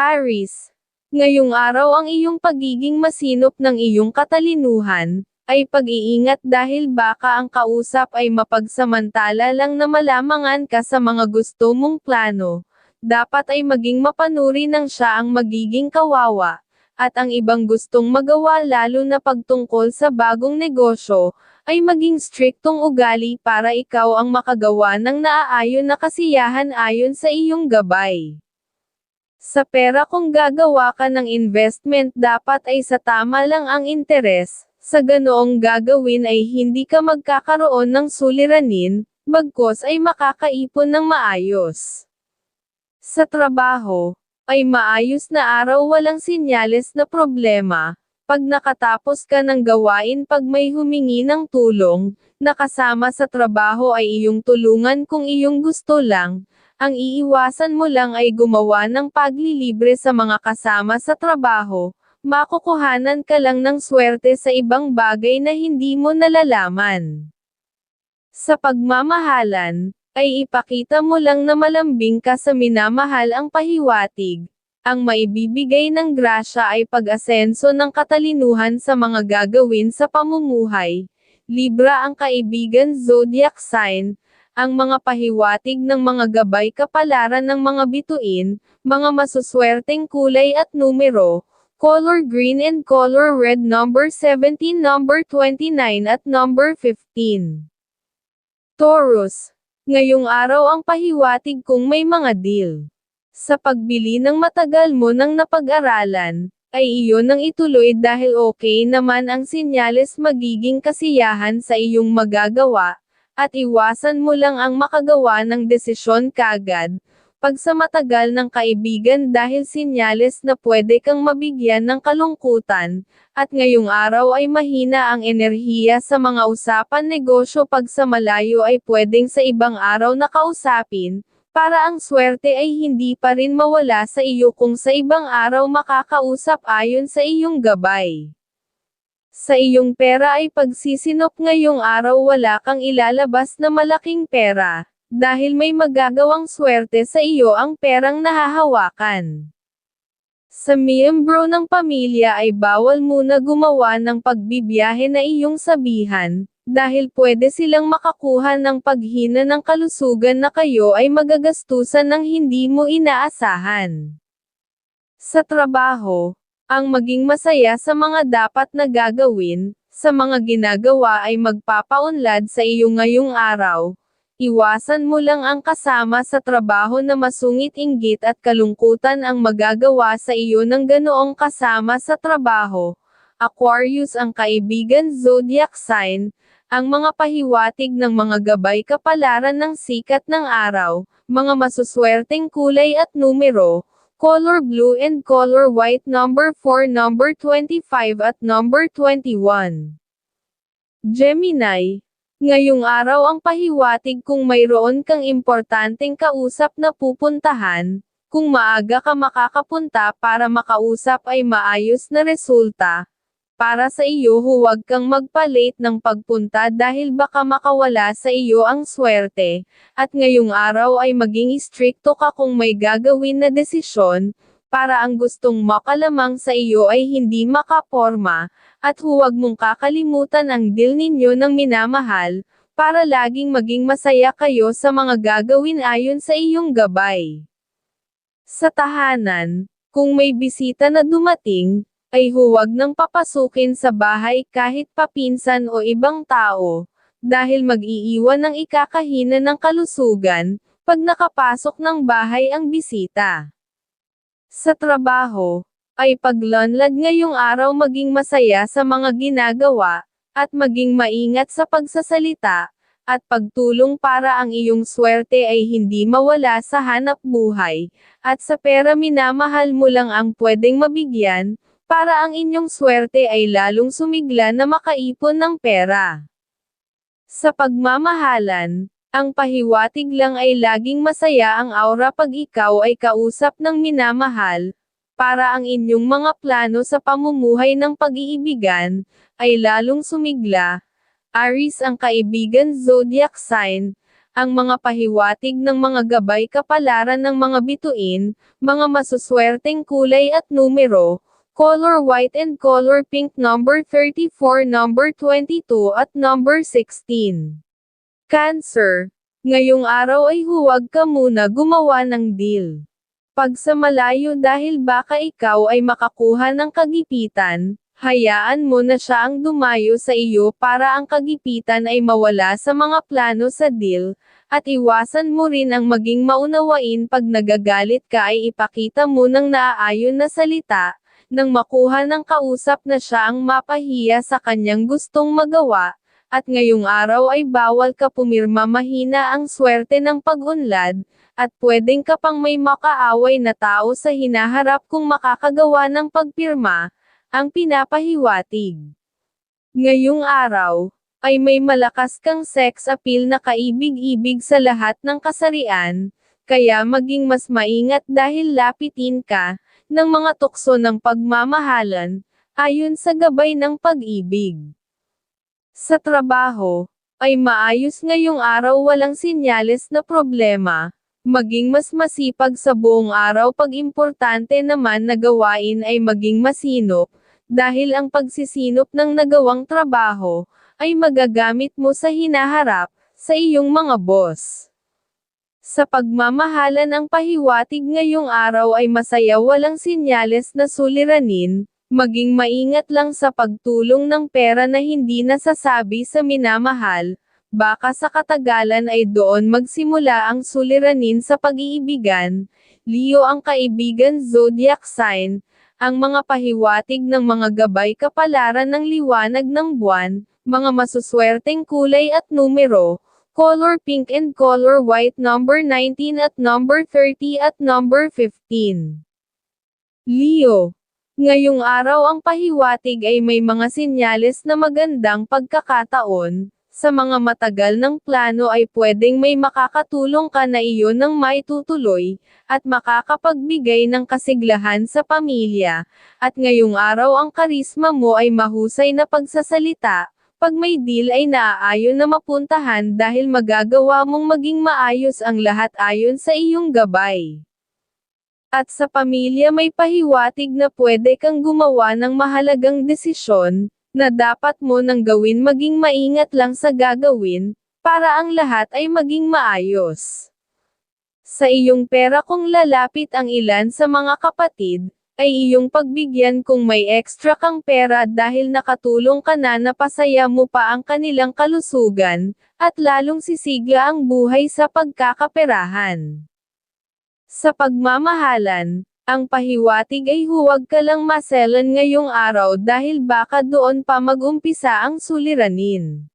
Aris, ngayong araw ang iyong pagiging masinop ng iyong katalinuhan, ay pag-iingat dahil baka ang kausap ay mapagsamantala lang na malamangan ka sa mga gusto mong plano. Dapat ay maging mapanuri ng siya ang magiging kawawa, at ang ibang gustong magawa lalo na pagtungkol sa bagong negosyo, ay maging striktong ugali para ikaw ang makagawa ng naaayon na kasiyahan ayon sa iyong gabay. Sa pera kung gagawa ka ng investment dapat ay sa tama lang ang interes, sa ganoong gagawin ay hindi ka magkakaroon ng suliranin, bagkos ay makakaipon ng maayos. Sa trabaho, ay maayos na araw walang sinyales na problema, pag nakatapos ka ng gawain pag may humingi ng tulong, nakasama sa trabaho ay iyong tulungan kung iyong gusto lang, ang iiwasan mo lang ay gumawa ng paglilibre sa mga kasama sa trabaho, makukuhanan ka lang ng swerte sa ibang bagay na hindi mo nalalaman. Sa pagmamahalan, ay ipakita mo lang na malambing ka sa minamahal ang pahiwatig. Ang maibibigay ng grasya ay pag-asenso ng katalinuhan sa mga gagawin sa pamumuhay. Libra ang kaibigan zodiac sign, ang mga pahiwatig ng mga gabay kapalaran ng mga bituin, mga masuswerteng kulay at numero, color green and color red number 17 number 29 at number 15. Taurus, Ngayong araw ang pahiwatig kung may mga deal. Sa pagbili ng matagal mo nang napag-aralan, ay iyon ang ituloy dahil okay naman ang sinyales magiging kasiyahan sa iyong magagawa, at iwasan mo lang ang makagawa ng desisyon kagad, pag sa ng kaibigan dahil sinyales na pwede kang mabigyan ng kalungkutan, at ngayong araw ay mahina ang enerhiya sa mga usapan negosyo pag sa ay pwedeng sa ibang araw na kausapin, para ang swerte ay hindi pa rin mawala sa iyo kung sa ibang araw makakausap ayon sa iyong gabay. Sa iyong pera ay pagsisinop ngayong araw wala kang ilalabas na malaking pera, dahil may magagawang swerte sa iyo ang perang nahahawakan. Sa miyembro ng pamilya ay bawal muna gumawa ng pagbibiyahe na iyong sabihan, dahil pwede silang makakuha ng paghina ng kalusugan na kayo ay magagastusan ng hindi mo inaasahan. Sa trabaho, ang maging masaya sa mga dapat na gagawin, sa mga ginagawa ay magpapaunlad sa iyo ngayong araw, Iwasan mo lang ang kasama sa trabaho na masungit inggit at kalungkutan ang magagawa sa iyo ng ganoong kasama sa trabaho. Aquarius ang kaibigan zodiac sign, ang mga pahiwatig ng mga gabay kapalaran ng sikat ng araw, mga masuswerteng kulay at numero, color blue and color white number 4 number 25 at number 21. Gemini, Ngayong araw ang pahiwatig kung mayroon kang importanteng kausap na pupuntahan, kung maaga ka makakapunta para makausap ay maayos na resulta. Para sa iyo huwag kang magpa-late ng pagpunta dahil baka makawala sa iyo ang swerte, at ngayong araw ay maging istrikto ka kung may gagawin na desisyon, para ang gustong makalamang sa iyo ay hindi makaporma, at huwag mong kakalimutan ang deal ninyo ng minamahal, para laging maging masaya kayo sa mga gagawin ayon sa iyong gabay. Sa tahanan, kung may bisita na dumating, ay huwag nang papasukin sa bahay kahit papinsan o ibang tao, dahil mag-iiwan ng ikakahina ng kalusugan, pag nakapasok ng bahay ang bisita. Sa trabaho, ay paglanlad ngayong araw maging masaya sa mga ginagawa, at maging maingat sa pagsasalita, at pagtulong para ang iyong swerte ay hindi mawala sa hanap buhay, at sa pera minamahal mo lang ang pwedeng mabigyan, para ang inyong swerte ay lalong sumigla na makaipon ng pera. Sa pagmamahalan, ang pahiwatig lang ay laging masaya ang aura pag ikaw ay kausap ng minamahal, para ang inyong mga plano sa pamumuhay ng pag-iibigan, ay lalong sumigla. Aries ang kaibigan zodiac sign, ang mga pahiwatig ng mga gabay kapalaran ng mga bituin, mga masuswerteng kulay at numero, color white and color pink number 34 number 22 at number 16. Cancer. Ngayong araw ay huwag ka muna gumawa ng deal. Pag sa malayo dahil baka ikaw ay makakuha ng kagipitan, hayaan mo na siya ang dumayo sa iyo para ang kagipitan ay mawala sa mga plano sa deal, at iwasan mo rin ang maging maunawain pag nagagalit ka ay ipakita mo ng naaayon na salita, nang makuha ng kausap na siya ang mapahiya sa kanyang gustong magawa, at ngayong araw ay bawal ka pumirma mahina ang swerte ng pag-unlad, at pwedeng ka pang may makaaway na tao sa hinaharap kung makakagawa ng pagpirma, ang pinapahiwatig. Ngayong araw, ay may malakas kang sex appeal na kaibig-ibig sa lahat ng kasarian, kaya maging mas maingat dahil lapitin ka, ng mga tukso ng pagmamahalan, ayon sa gabay ng pag-ibig. Sa trabaho, ay maayos ngayong araw walang sinyales na problema, maging mas masipag sa buong araw pag importante naman na gawain ay maging masinop, dahil ang pagsisinop ng nagawang trabaho, ay magagamit mo sa hinaharap, sa iyong mga boss. Sa pagmamahalan ang pahiwatig ngayong araw ay masaya walang sinyales na suliranin, maging maingat lang sa pagtulong ng pera na hindi nasasabi sa minamahal, baka sa katagalan ay doon magsimula ang suliranin sa pag-iibigan, Leo ang kaibigan zodiac sign, ang mga pahiwatig ng mga gabay kapalaran ng liwanag ng buwan, mga masuswerteng kulay at numero, color pink and color white number 19 at number 30 at number 15. Leo. Ngayong araw ang pahiwatig ay may mga sinyales na magandang pagkakataon, sa mga matagal ng plano ay pwedeng may makakatulong ka na iyon ng maitutuloy, at makakapagbigay ng kasiglahan sa pamilya, at ngayong araw ang karisma mo ay mahusay na pagsasalita, pag may deal ay naaayon na mapuntahan dahil magagawa mong maging maayos ang lahat ayon sa iyong gabay. At sa pamilya may pahiwatig na pwede kang gumawa ng mahalagang desisyon, na dapat mo nang gawin maging maingat lang sa gagawin, para ang lahat ay maging maayos. Sa iyong pera kung lalapit ang ilan sa mga kapatid, ay iyong pagbigyan kung may extra kang pera dahil nakatulong ka na napasaya mo pa ang kanilang kalusugan, at lalong sisigla ang buhay sa pagkakaperahan. Sa pagmamahalan, ang pahiwatig ay huwag ka lang maselan ngayong araw dahil baka doon pa mag-umpisa ang suliranin.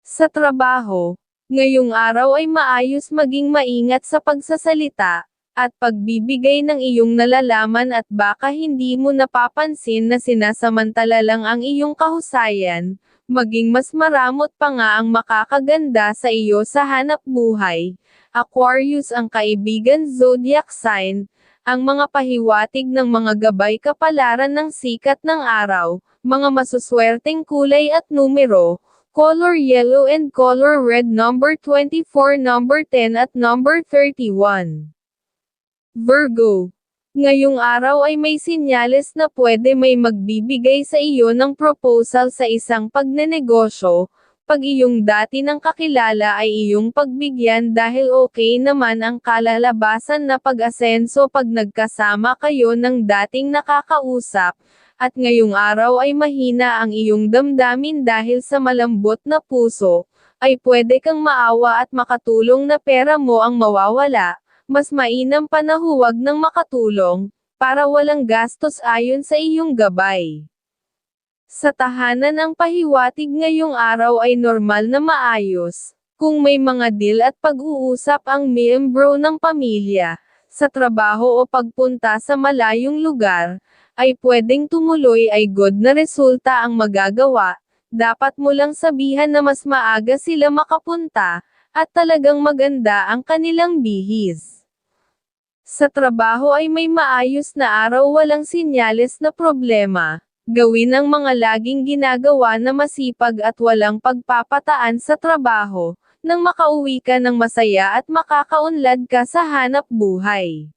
Sa trabaho, ngayong araw ay maayos maging maingat sa pagsasalita, at pagbibigay ng iyong nalalaman at baka hindi mo napapansin na sinasamantala lang ang iyong kahusayan, maging mas maramot pa nga ang makakaganda sa iyo sa hanap buhay. Aquarius ang kaibigan zodiac sign, ang mga pahiwatig ng mga gabay kapalaran ng sikat ng araw, mga masuswerteng kulay at numero, color yellow and color red number 24 number 10 at number 31. Virgo. Ngayong araw ay may sinyales na pwede may magbibigay sa iyo ng proposal sa isang pagnenegosyo, pag iyong dati ng kakilala ay iyong pagbigyan dahil okay naman ang kalalabasan na pag-asenso pag nagkasama kayo ng dating nakakausap, at ngayong araw ay mahina ang iyong damdamin dahil sa malambot na puso, ay pwede kang maawa at makatulong na pera mo ang mawawala, mas mainam pa na huwag nang makatulong, para walang gastos ayon sa iyong gabay. Sa tahanan ang pahiwatig ngayong araw ay normal na maayos, kung may mga deal at pag-uusap ang miyembro ng pamilya, sa trabaho o pagpunta sa malayong lugar, ay pwedeng tumuloy ay good na resulta ang magagawa, dapat mo lang sabihan na mas maaga sila makapunta, at talagang maganda ang kanilang bihis. Sa trabaho ay may maayos na araw walang sinyales na problema, Gawin ang mga laging ginagawa na masipag at walang pagpapataan sa trabaho, nang makauwi ka ng masaya at makakaunlad ka sa hanap buhay.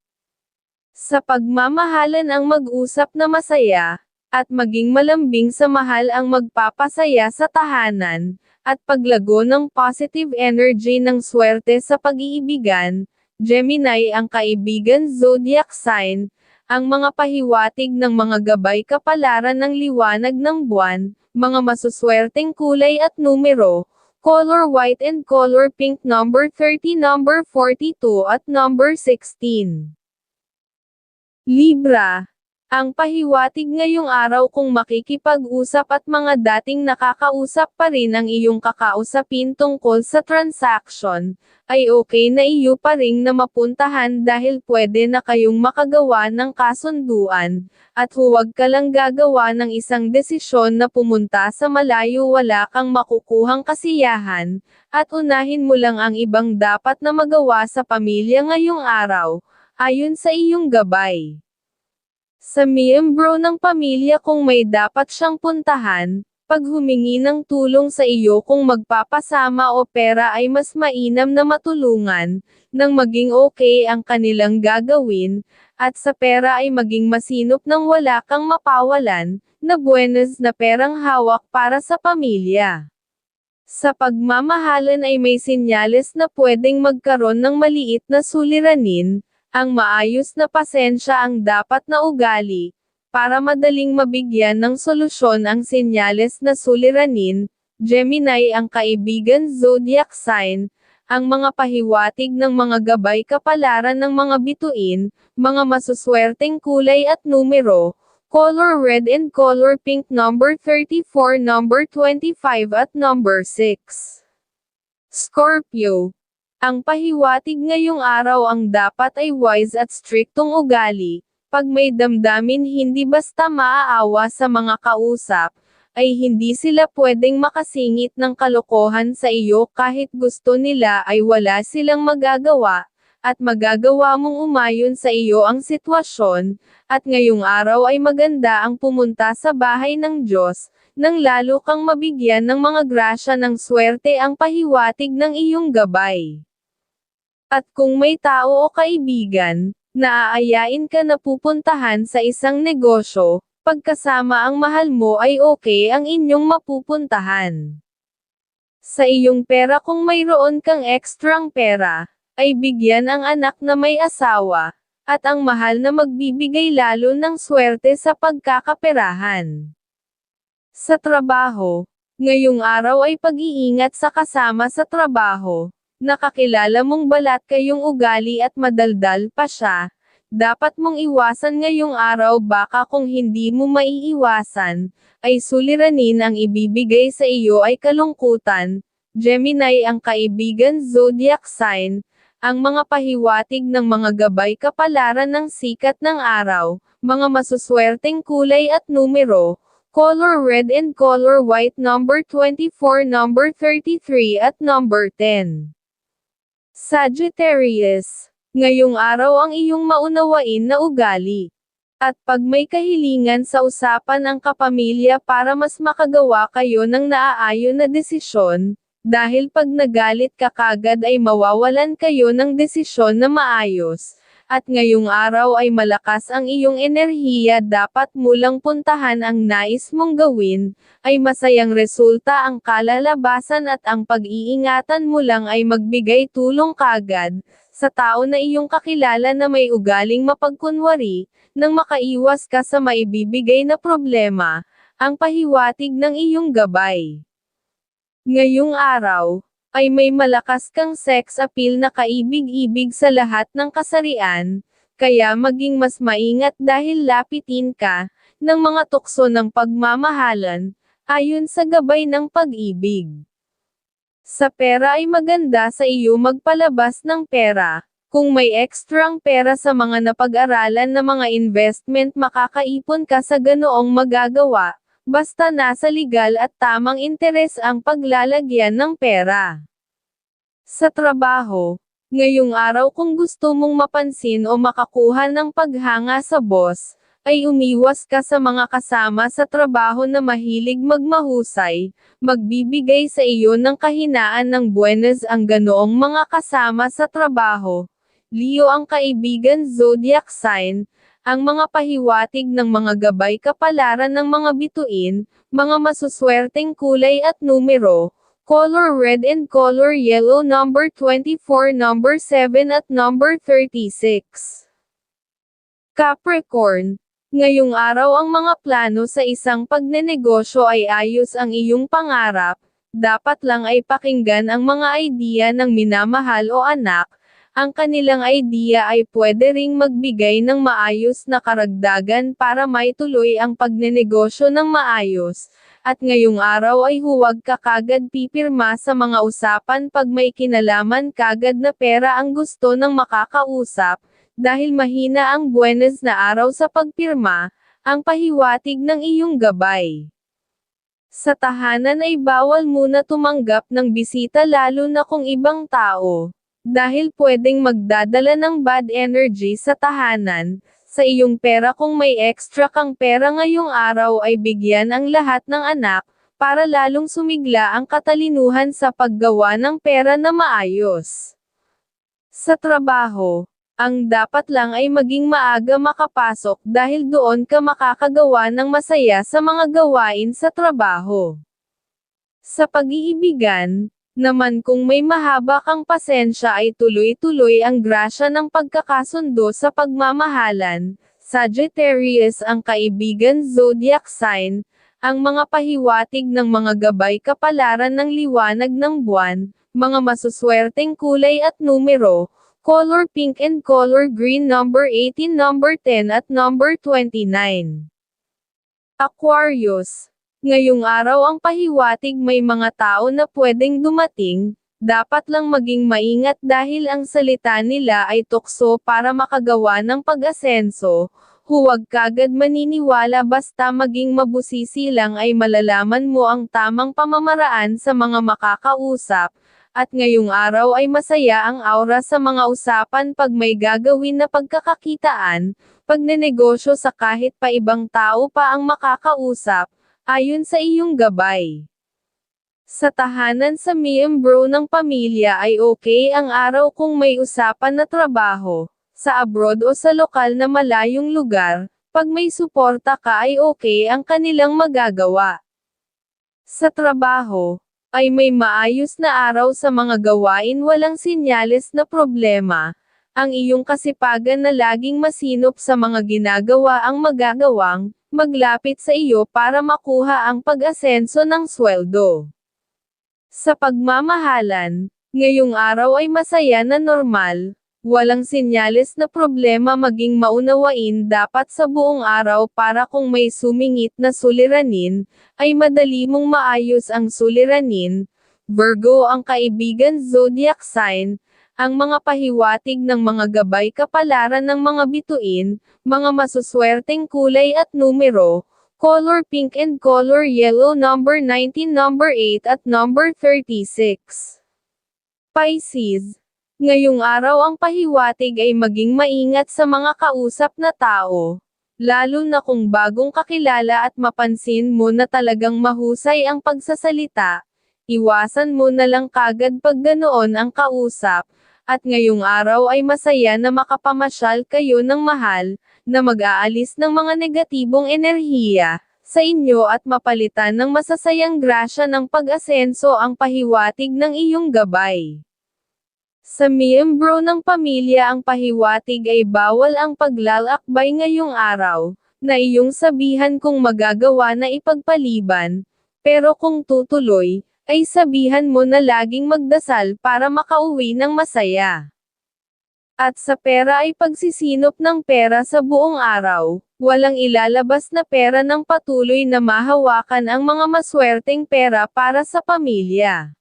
Sa pagmamahalan ang mag-usap na masaya, at maging malambing sa mahal ang magpapasaya sa tahanan, at paglago ng positive energy ng swerte sa pag-iibigan, Gemini ang kaibigan zodiac sign, ang mga pahiwatig ng mga gabay kapalaran ng liwanag ng buwan, mga masuswerteng kulay at numero, color white and color pink number 30 number 42 at number 16. Libra. Ang pahiwatig ngayong araw kung makikipag-usap at mga dating nakakausap pa rin ang iyong kakausapin tungkol sa transaction, ay okay na iyo pa rin na mapuntahan dahil pwede na kayong makagawa ng kasunduan, at huwag ka lang gagawa ng isang desisyon na pumunta sa malayo wala kang makukuhang kasiyahan, at unahin mo lang ang ibang dapat na magawa sa pamilya ngayong araw, ayon sa iyong gabay. Sa miyembro ng pamilya kung may dapat siyang puntahan, pag humingi ng tulong sa iyo kung magpapasama o pera ay mas mainam na matulungan, nang maging okay ang kanilang gagawin, at sa pera ay maging masinop nang wala kang mapawalan, na buenas na perang hawak para sa pamilya. Sa pagmamahalan ay may sinyales na pwedeng magkaroon ng maliit na suliranin, ang maayos na pasensya ang dapat na ugali, para madaling mabigyan ng solusyon ang senyales na suliranin, Gemini ang kaibigan zodiac sign, ang mga pahiwatig ng mga gabay kapalaran ng mga bituin, mga masuswerteng kulay at numero, color red and color pink number 34 number 25 at number 6. Scorpio ang pahiwatig ngayong araw ang dapat ay wise at striktong ugali, pag may damdamin hindi basta maaawa sa mga kausap, ay hindi sila pwedeng makasingit ng kalokohan sa iyo kahit gusto nila ay wala silang magagawa, at magagawa mong umayon sa iyo ang sitwasyon, at ngayong araw ay maganda ang pumunta sa bahay ng Diyos, nang lalo kang mabigyan ng mga grasya ng swerte ang pahiwatig ng iyong gabay. At kung may tao o kaibigan, naaayain ka na pupuntahan sa isang negosyo, pagkasama ang mahal mo ay okay ang inyong mapupuntahan. Sa iyong pera kung mayroon kang ekstrang pera, ay bigyan ang anak na may asawa, at ang mahal na magbibigay lalo ng swerte sa pagkakaperahan. Sa trabaho, ngayong araw ay pag-iingat sa kasama sa trabaho, nakakilala mong balat kayong ugali at madaldal pa siya, dapat mong iwasan ngayong araw baka kung hindi mo maiiwasan, ay suliranin ang ibibigay sa iyo ay kalungkutan, Gemini ang kaibigan zodiac sign, ang mga pahiwatig ng mga gabay kapalaran ng sikat ng araw, mga masuswerteng kulay at numero, color red and color white number 24 number 33 at number 10. Sagittarius, ngayong araw ang iyong maunawain na ugali. At pag may kahilingan sa usapan ang kapamilya para mas makagawa kayo ng naaayon na desisyon, dahil pag nagalit ka kagad ay mawawalan kayo ng desisyon na maayos, at ngayong araw ay malakas ang iyong enerhiya dapat mulang puntahan ang nais mong gawin, ay masayang resulta ang kalalabasan at ang pag-iingatan mo lang ay magbigay tulong kagad, sa tao na iyong kakilala na may ugaling mapagkunwari, nang makaiwas ka sa maibibigay na problema, ang pahiwatig ng iyong gabay. Ngayong araw, ay may malakas kang sex appeal na kaibig-ibig sa lahat ng kasarian, kaya maging mas maingat dahil lapitin ka, ng mga tukso ng pagmamahalan, ayon sa gabay ng pag-ibig. Sa pera ay maganda sa iyo magpalabas ng pera, kung may ekstrang pera sa mga napag-aralan na mga investment makakaipon ka sa ganoong magagawa, basta nasa legal at tamang interes ang paglalagyan ng pera. Sa trabaho, ngayong araw kung gusto mong mapansin o makakuha ng paghanga sa boss, ay umiwas ka sa mga kasama sa trabaho na mahilig magmahusay, magbibigay sa iyo ng kahinaan ng buenas ang ganoong mga kasama sa trabaho. Leo ang kaibigan zodiac sign, ang mga pahiwatig ng mga gabay kapalaran ng mga bituin, mga masuswerteng kulay at numero, color red and color yellow number 24 number 7 at number 36. Capricorn, ngayong araw ang mga plano sa isang pagnenegosyo ay ayos ang iyong pangarap, dapat lang ay pakinggan ang mga idea ng minamahal o anak, ang kanilang idea ay pwede ring magbigay ng maayos na karagdagan para maituloy ang pagnenegosyo ng maayos, at ngayong araw ay huwag ka kagad pipirma sa mga usapan pag may kinalaman kagad na pera ang gusto ng makakausap, dahil mahina ang buenas na araw sa pagpirma, ang pahiwatig ng iyong gabay. Sa tahanan ay bawal muna tumanggap ng bisita lalo na kung ibang tao, dahil pwedeng magdadala ng bad energy sa tahanan, sa iyong pera kung may extra kang pera ngayong araw ay bigyan ang lahat ng anak, para lalong sumigla ang katalinuhan sa paggawa ng pera na maayos. Sa trabaho, ang dapat lang ay maging maaga makapasok dahil doon ka makakagawa ng masaya sa mga gawain sa trabaho. Sa pag-iibigan, naman kung may mahaba kang pasensya ay tuloy-tuloy ang grasya ng pagkakasundo sa pagmamahalan. Sagittarius ang kaibigan zodiac sign, ang mga pahiwatig ng mga gabay kapalaran ng liwanag ng buwan, mga masuswerteng kulay at numero, color pink and color green number 18 number 10 at number 29. Aquarius Ngayong araw ang pahiwatig may mga tao na pwedeng dumating, dapat lang maging maingat dahil ang salita nila ay tukso para makagawa ng pag-asenso, huwag kagad maniniwala basta maging mabusisi lang ay malalaman mo ang tamang pamamaraan sa mga makakausap, at ngayong araw ay masaya ang aura sa mga usapan pag may gagawin na pagkakakitaan, pagnenegosyo sa kahit pa ibang tao pa ang makakausap, ayon sa iyong gabay. Sa tahanan sa miyembro ng pamilya ay okay ang araw kung may usapan na trabaho, sa abroad o sa lokal na malayong lugar, pag may suporta ka ay okay ang kanilang magagawa. Sa trabaho, ay may maayos na araw sa mga gawain walang sinyales na problema, ang iyong kasipagan na laging masinop sa mga ginagawa ang magagawang, maglapit sa iyo para makuha ang pag-asenso ng sweldo. Sa pagmamahalan, ngayong araw ay masaya na normal, walang sinyales na problema maging maunawain dapat sa buong araw para kung may sumingit na suliranin, ay madali mong maayos ang suliranin. Virgo ang kaibigan zodiac sign, ang mga pahiwatig ng mga gabay kapalaran ng mga bituin, mga masuswerteng kulay at numero, color pink and color yellow number 19 number 8 at number 36. Pisces. Ngayong araw ang pahiwatig ay maging maingat sa mga kausap na tao. Lalo na kung bagong kakilala at mapansin mo na talagang mahusay ang pagsasalita, iwasan mo na lang kagad pag ganoon ang kausap, at ngayong araw ay masaya na makapamasyal kayo ng mahal, na mag-aalis ng mga negatibong enerhiya, sa inyo at mapalitan ng masasayang grasya ng pag-asenso ang pahiwatig ng iyong gabay. Sa miyembro ng pamilya ang pahiwatig ay bawal ang paglalakbay ngayong araw, na iyong sabihan kung magagawa na ipagpaliban, pero kung tutuloy, ay sabihan mo na laging magdasal para makauwi ng masaya. At sa pera ay pagsisinop ng pera sa buong araw, walang ilalabas na pera ng patuloy na mahawakan ang mga maswerteng pera para sa pamilya.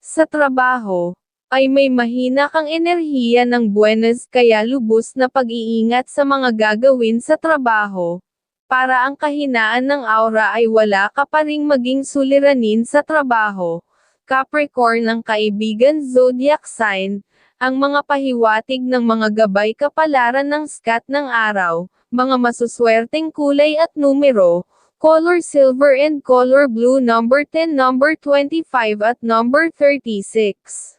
Sa trabaho, ay may mahina kang enerhiya ng buenas kaya lubos na pag-iingat sa mga gagawin sa trabaho, para ang kahinaan ng aura ay wala ka pa ring maging suliranin sa trabaho. Capricorn ang kaibigan zodiac sign, ang mga pahiwatig ng mga gabay kapalaran ng skat ng araw, mga masuswerteng kulay at numero, color silver and color blue number 10 number 25 at number 36.